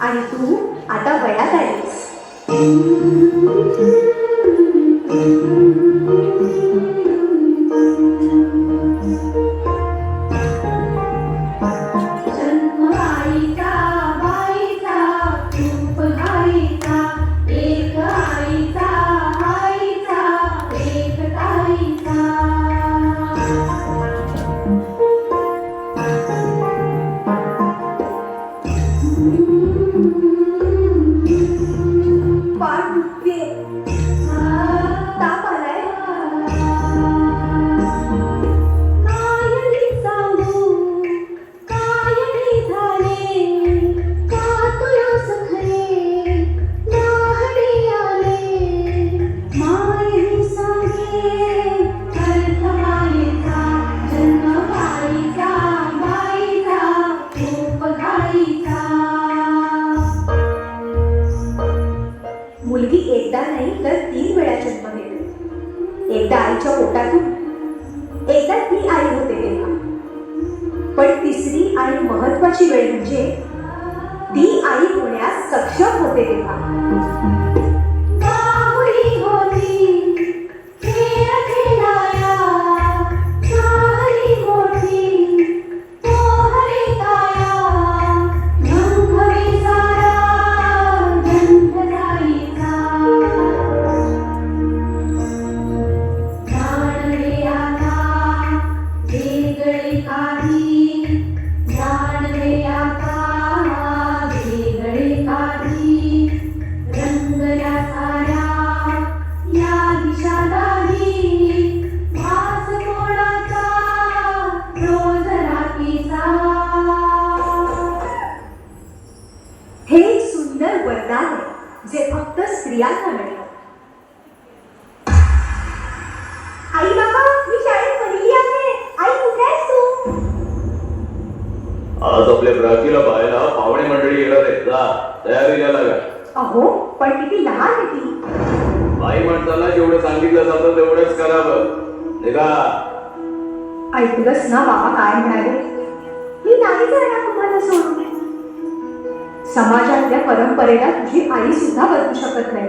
आणि तू आता वयात आलीस महत्वाची वेळ म्हणजे ती आई होण्यास सक्षम होते तेव्हा. आई बाबा मी शाळेत पहिली आहे. आई कुठे आहेस तू? आज आपल्या ब्राकीला पाहायला पाहुणे मंडळी येणार आहेत. जा तयारी द्यायला लागा. अहो पण किती लहान आहे ती. बाई माणसाला जेवढं सांगितलं जातं तेवढंच करावं. निघा. ऐकलंस ना बाबा काय म्हणाले? मी नाही जाणार तुम्हाला सोडून. समाजातल्या परंपरेला तुझी आई सुद्धा बदलू शकत नाही.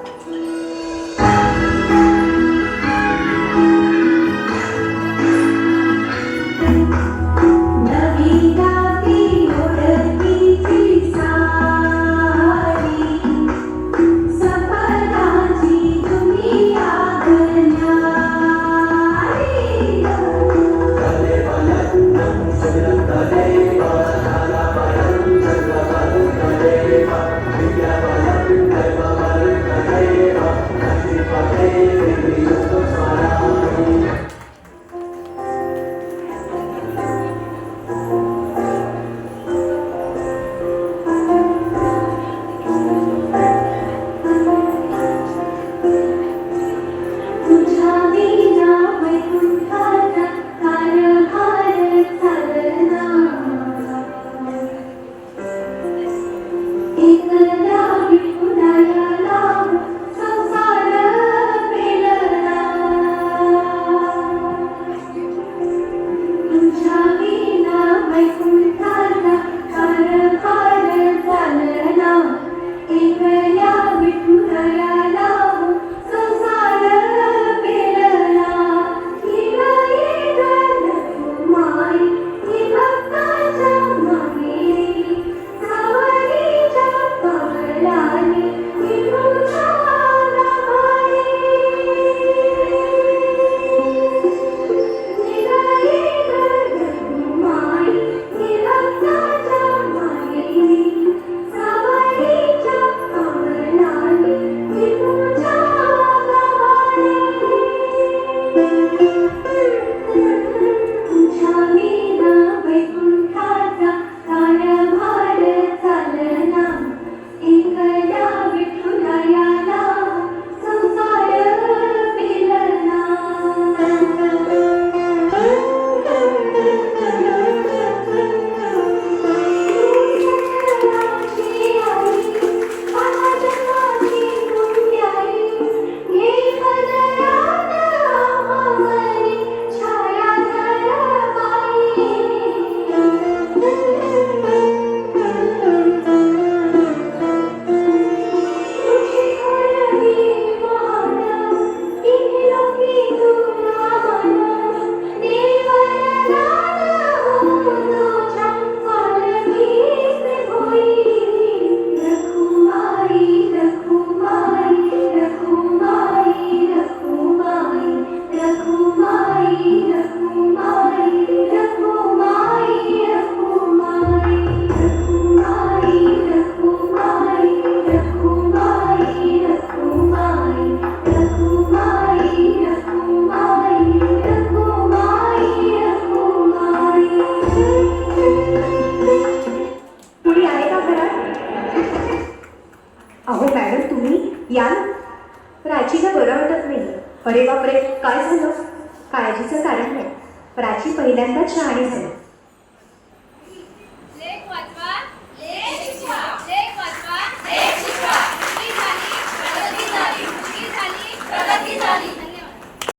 कारण नाही प्राची पहिल्यांदाच शहाणी झाली.